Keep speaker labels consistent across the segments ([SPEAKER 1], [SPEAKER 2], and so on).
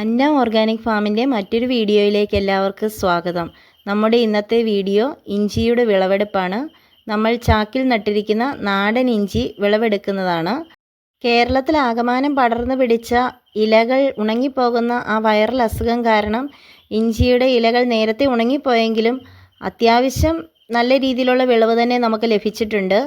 [SPEAKER 1] അന്ന organic ഫാമിന്റെ മറ്റൊരു വീഡിയോയിലേക്ക് എല്ലാവർക്കും സ്വാഗതം. നമ്മുടെ ഇന്നത്തെ വീഡിയോ ഇഞ്ചിയുടെ വിളവെടുപ്പാണ്. നമ്മൾ ചാക്കിൽ നട്ടിരിക്കുന്ന നാടൻ ഇഞ്ചി വിളവെടുക്കുന്നതാണ്. കേരളത്തിൽ ആകമാനം പടർന്നു പിടിച്ച ഇലകൾ ഉണങ്ങിപ്പോകുന്ന ആ വൈറൽ അസുഖം കാരണം ഇഞ്ചിയുടെ ഇലകൾ നേരത്തെ ഉണങ്ങിപ്പോയെങ്കിലും അത്യാവശ്യം നല്ല രീതിയിലുള്ള വിളവ് തന്നെ നമുക്ക് ലഭിച്ചിട്ടുണ്ട്.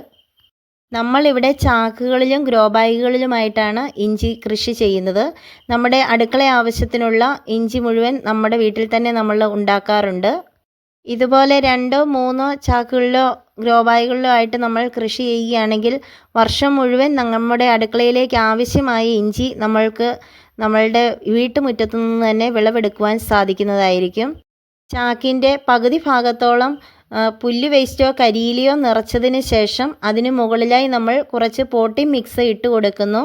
[SPEAKER 1] നമ്മളിവിടെ ചാക്കുകളിലും ഗ്രോ ബാഗുകളിലുമായിട്ടാണ് ഇഞ്ചി കൃഷി ചെയ്യുന്നത്. നമ്മുടെ അടുക്കള ആവശ്യത്തിനുള്ള ഇഞ്ചി മുഴുവൻ നമ്മുടെ വീട്ടിൽ തന്നെ നമ്മൾ ഉണ്ടാക്കാറുണ്ട്. ഇതുപോലെ രണ്ടോ മൂന്നോ ചാക്കുകളിലോ ഗ്രോ ബാഗുകളിലോ ആയിട്ട് നമ്മൾ കൃഷി ചെയ്യുകയാണെങ്കിൽ വർഷം മുഴുവൻ നമ്മുടെ അടുക്കളയിലേക്ക് ആവശ്യമായ ഇഞ്ചി നമ്മൾക്ക് നമ്മളുടെ വീട്ടുമുറ്റത്തു നിന്ന് തന്നെ വിളവെടുക്കുവാൻ സാധിക്കുന്നതായിരിക്കും. ചാക്കിന്റെ പകുതി ഭാഗത്തോളം പുല്ല് വേസ്റ്റോ കരിയിലയോ നിറച്ചതിന് ശേഷം അതിന് മുകളിലായി നമ്മൾ കുറച്ച് പോട്ടി മിക്സ് ഇട്ട് കൊടുക്കുന്നു.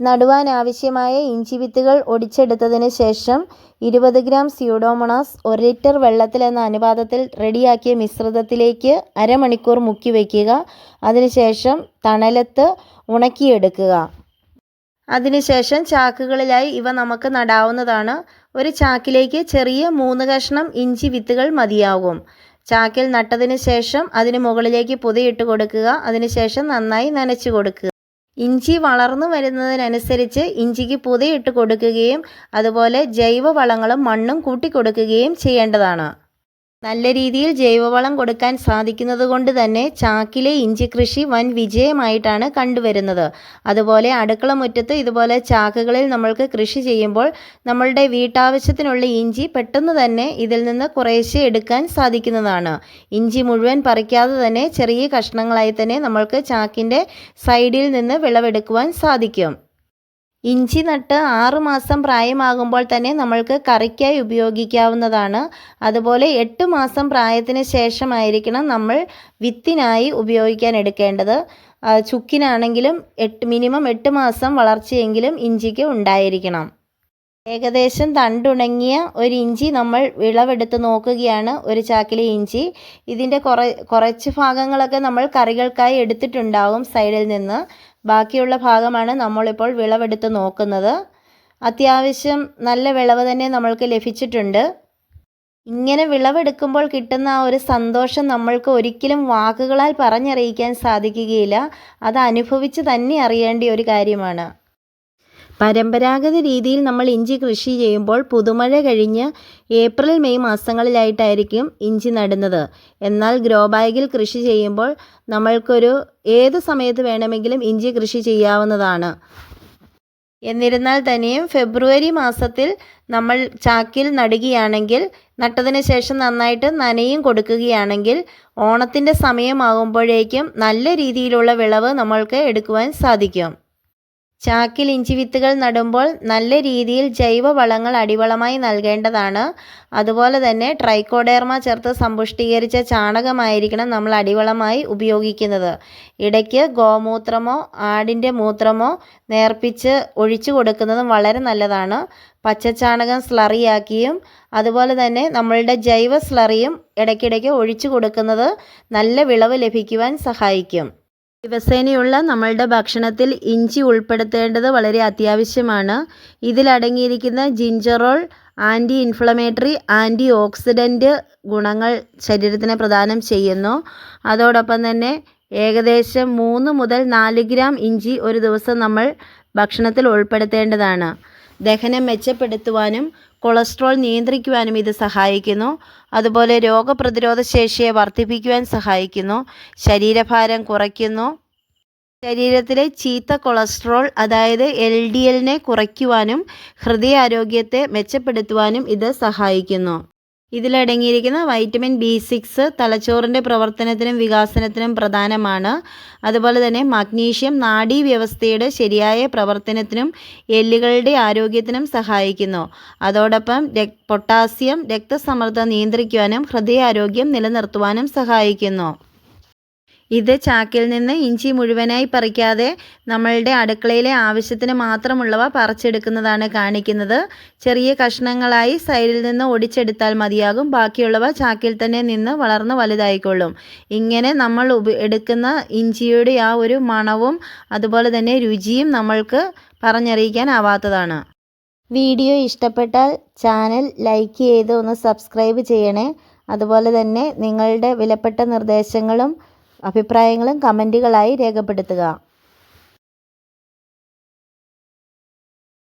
[SPEAKER 1] നടുവാൻ ആവശ്യമായ ഇഞ്ചി വിത്തുകൾ ഒടിച്ചെടുത്തതിന് ശേഷം ഇരുപത് ഗ്രാം സ്യൂഡോമോണാസ് ഒരു ലിറ്റർ വെള്ളത്തിൽ എന്ന അനുപാതത്തിൽ റെഡിയാക്കിയ മിശ്രിതത്തിലേക്ക് അരമണിക്കൂർ മുക്കി വയ്ക്കുക. അതിനുശേഷം തണലത്ത് ഉണക്കിയെടുക്കുക. അതിനുശേഷം ചാക്കുകളിലായി ഇവ നമുക്ക് നടാവുന്നതാണ്. ഒരു ചാക്കിലേക്ക് ചെറിയ മൂന്ന് കഷ്ണം ഇഞ്ചി വിത്തുകൾ മതിയാകും. ചാക്കിൽ നട്ടതിന് ശേഷം അതിന് മുകളിലേക്ക് പുതയിട്ട് കൊടുക്കുക. അതിനുശേഷം നന്നായി നനച്ചു കൊടുക്കുക. ഇഞ്ചി വളർന്നു വരുന്നതിനനുസരിച്ച് ഇഞ്ചിക്ക് പുതയിട്ട് കൊടുക്കുകയും അതുപോലെ ജൈവ വളങ്ങളും മണ്ണും കൂട്ടിക്കൊടുക്കുകയും ചെയ്യേണ്ടതാണ്. നല്ല രീതിയിൽ ജൈവവളം കൊടുക്കാൻ സാധിക്കുന്നത് കൊണ്ട് തന്നെ ചാക്കിലെ ഇഞ്ചി കൃഷി വൻ വിജയമായിട്ടാണ് കണ്ടുവരുന്നത്. അതുപോലെ അടുക്കള മുറ്റത്ത് ഇതുപോലെ ചാക്കുകളിൽ നമ്മൾക്ക് കൃഷി ചെയ്യുമ്പോൾ നമ്മളുടെ വീട്ടാവശ്യത്തിനുള്ള ഇഞ്ചി പെട്ടെന്ന് തന്നെ ഇതിൽ നിന്ന് കുറേശ്ശെ എടുക്കാൻ സാധിക്കുന്നതാണ്. ഇഞ്ചി മുഴുവൻ പറിക്കാതെ തന്നെ ചെറിയ കഷ്ണങ്ങളായി തന്നെ നമ്മൾക്ക് ചാക്കിന്റെ സൈഡിൽ നിന്ന് വിളവെടുക്കുവാൻ സാധിക്കും. ഇഞ്ചി നട്ട് ആറുമാസം പ്രായമാകുമ്പോൾ തന്നെ നമ്മൾക്ക് കറിക്കായി ഉപയോഗിക്കാവുന്നതാണ്. അതുപോലെ എട്ട് മാസം പ്രായത്തിന് ശേഷമായിരിക്കണം നമ്മൾ വിത്തിനായി ഉപയോഗിക്കാൻ എടുക്കേണ്ടത്. ചുക്കിനാണെങ്കിലും എട്ട് മിനിമം എട്ട് മാസം വളർച്ചയെങ്കിലും ഇഞ്ചിക്ക് ഉണ്ടായിരിക്കണം. ഏകദേശം തണ്ടുണങ്ങിയ ഒരു ഇഞ്ചി നമ്മൾ വിളവെടുത്ത് നോക്കുകയാണ്. ഒരു ചാക്കിലെ ഇഞ്ചി. ഇതിന്റെ കുറ കുറച്ച് ഭാഗങ്ങളൊക്കെ നമ്മൾ കറികൾക്കായി എടുത്തിട്ടുണ്ടാവും സൈഡിൽ നിന്ന്. ബാക്കിയുള്ള ഭാഗമാണ് നമ്മളിപ്പോൾ വിളവെടുത്ത് നോക്കുന്നത്. അത്യാവശ്യം നല്ല വിളവ് തന്നെ നമ്മൾക്ക് ലഭിച്ചിട്ടുണ്ട്. ഇങ്ങനെ വിളവെടുക്കുമ്പോൾ കിട്ടുന്ന ആ ഒരു സന്തോഷം നമ്മൾക്ക് ഒരിക്കലും വാക്കുകളാൽ പറഞ്ഞറിയിക്കാൻ സാധിക്കുകയില്ല. അത് അനുഭവിച്ച് തന്നെ അറിയേണ്ട ഒരു കാര്യമാണ്. പരമ്പരാഗത രീതിയിൽ നമ്മൾ ഇഞ്ചി കൃഷി ചെയ്യുമ്പോൾ പുതുമഴ കഴിഞ്ഞ് ഏപ്രിൽ മെയ് മാസങ്ങളിലായിട്ടായിരിക്കും ഇഞ്ചി നടുന്നത്. എന്നാൽ ഗ്രോ ബാഗിൽ കൃഷി ചെയ്യുമ്പോൾ നമ്മൾക്കൊരു ഏത് സമയത്ത് വേണമെങ്കിലും ഇഞ്ചി കൃഷി ചെയ്യാവുന്നതാണ്. എന്നിരുന്നാൽ തന്നെയും ഫെബ്രുവരി മാസത്തിൽ നമ്മൾ ചാക്കിൽ നടുകയാണെങ്കിൽ നട്ടതിന് ശേഷം നന്നായിട്ട് നനയും കൊടുക്കുകയാണെങ്കിൽ ഓണത്തിന്റെ സമയമാകുമ്പോഴേക്കും നല്ല രീതിയിലുള്ള വിളവ് നമ്മൾക്ക് എടുക്കുവാൻ സാധിക്കും. ചാക്കിൽ ഇഞ്ചി വിത്തുകൾ നടുമ്പോൾ നല്ല രീതിയിൽ ജൈവ വളങ്ങൾ അടിവളമായി നൽകേണ്ടതാണ്. അതുപോലെ തന്നെ ട്രൈക്കോഡേർമ ചേർത്ത് സമ്പുഷ്ടീകരിച്ച ചാണകമായിരിക്കണം നമ്മൾ അടിവളമായി ഉപയോഗിക്കുന്നത്. ഇടയ്ക്ക് ഗോമൂത്രമോ ആടിന്റെ മൂത്രമോ നേർപ്പിച്ച് ഒഴിച്ചു കൊടുക്കുന്നതും വളരെ നല്ലതാണ്. പച്ചച്ചാണകം സ്ലറിയാക്കിയും അതുപോലെ തന്നെ നമ്മളുടെ ജൈവ സ്ലറിയും ഇടയ്ക്കിടയ്ക്ക് ഒഴിച്ചു കൊടുക്കുന്നത് നല്ല വിളവ് ലഭിക്കുവാൻ സഹായിക്കും. ദിവസേനയുള്ള നമ്മളുടെ ഭക്ഷണത്തിൽ ഇഞ്ചി ഉൾപ്പെടുത്തേണ്ടത് വളരെ അത്യാവശ്യമാണ്. ഇതിലടങ്ങിയിരിക്കുന്ന gingerol anti inflammatory anti oxidant ഗുണങ്ങൾ ശരീരത്തിന് പ്രദാനം ചെയ്യുന്നു. അതോടൊപ്പം തന്നെ ഏകദേശം മൂന്ന് മുതൽ നാല് ഗ്രാം ഇഞ്ചി ഒരു ദിവസം നമ്മൾ ഭക്ഷണത്തിൽ ഉൾപ്പെടുത്തേണ്ടതാണ്. ദഹനം മെച്ചപ്പെടുത്തുവാനും കൊളസ്ട്രോൾ നിയന്ത്രിക്കുവാനും ഇത് സഹായിക്കുന്നു. അതുപോലെ രോഗപ്രതിരോധ ശേഷിയെ വർദ്ധിപ്പിക്കുവാൻ സഹായിക്കുന്നു. ശരീരഭാരം കുറയ്ക്കുന്നു. ശരീരത്തിലെ ചീത്ത കൊളസ്ട്രോൾ അതായത് എൽ ഡി എല്ലിനെ കുറയ്ക്കുവാനും ഹൃദയാരോഗ്യത്തെ മെച്ചപ്പെടുത്തുവാനും ഇത് സഹായിക്കുന്നു. ഇതിലടങ്ങിയിരിക്കുന്ന വൈറ്റമിൻ ബി സിക്സ് തലച്ചോറിന്റെ പ്രവർത്തനത്തിനും വികാസനത്തിനും പ്രധാനമാണ്. അതുപോലെ തന്നെ മഗ്നീഷ്യം നാഡീ വ്യവസ്ഥയുടെ ശരിയായ പ്രവർത്തനത്തിനും എല്ലുകളുടെ ആരോഗ്യത്തിനും സഹായിക്കുന്നു. അതോടൊപ്പം പൊട്ടാസ്യം രക്തസമ്മർദ്ദം നിയന്ത്രിക്കുവാനും ഹൃദയാരോഗ്യം നിലനിർത്തുവാനും സഹായിക്കുന്നു. ഇത് ചാക്കിൽ നിന്ന് ഇഞ്ചി മുഴുവനായി പറിക്കാതെ നമ്മളുടെ അടുക്കളയിലെ ആവശ്യത്തിന് മാത്രമുള്ളവ പറിച്ചെടുക്കുന്നതാണ് കാണിക്കുന്നത്. ചെറിയ കഷ്ണങ്ങളായി സൈഡിൽ നിന്ന് ഒടിച്ചെടുത്താൽ മതിയാകും. ബാക്കിയുള്ളവ ചാക്കിൽ തന്നെ നിന്ന് വളർന്ന് വലുതായിക്കൊള്ളും. ഇങ്ങനെ നമ്മൾ എടുക്കുന്ന ഇഞ്ചിയുടെ ആ ഒരു മണവും അതുപോലെ തന്നെ രുചിയും നമ്മൾക്ക് പറഞ്ഞറിയിക്കാൻ ആവാത്തതാണ്. വീഡിയോ ഇഷ്ടപ്പെട്ടാൽ ചാനൽ ലൈക്ക് ചെയ്ത് ഒന്ന് സബ്സ്ക്രൈബ് ചെയ്യണേ. അതുപോലെ തന്നെ നിങ്ങളുടെ വിലപ്പെട്ട നിർദ്ദേശങ്ങളും അഭിപ്രായങ്ങളും കമന്റുകളായി രേഖപ്പെടുത്തുക.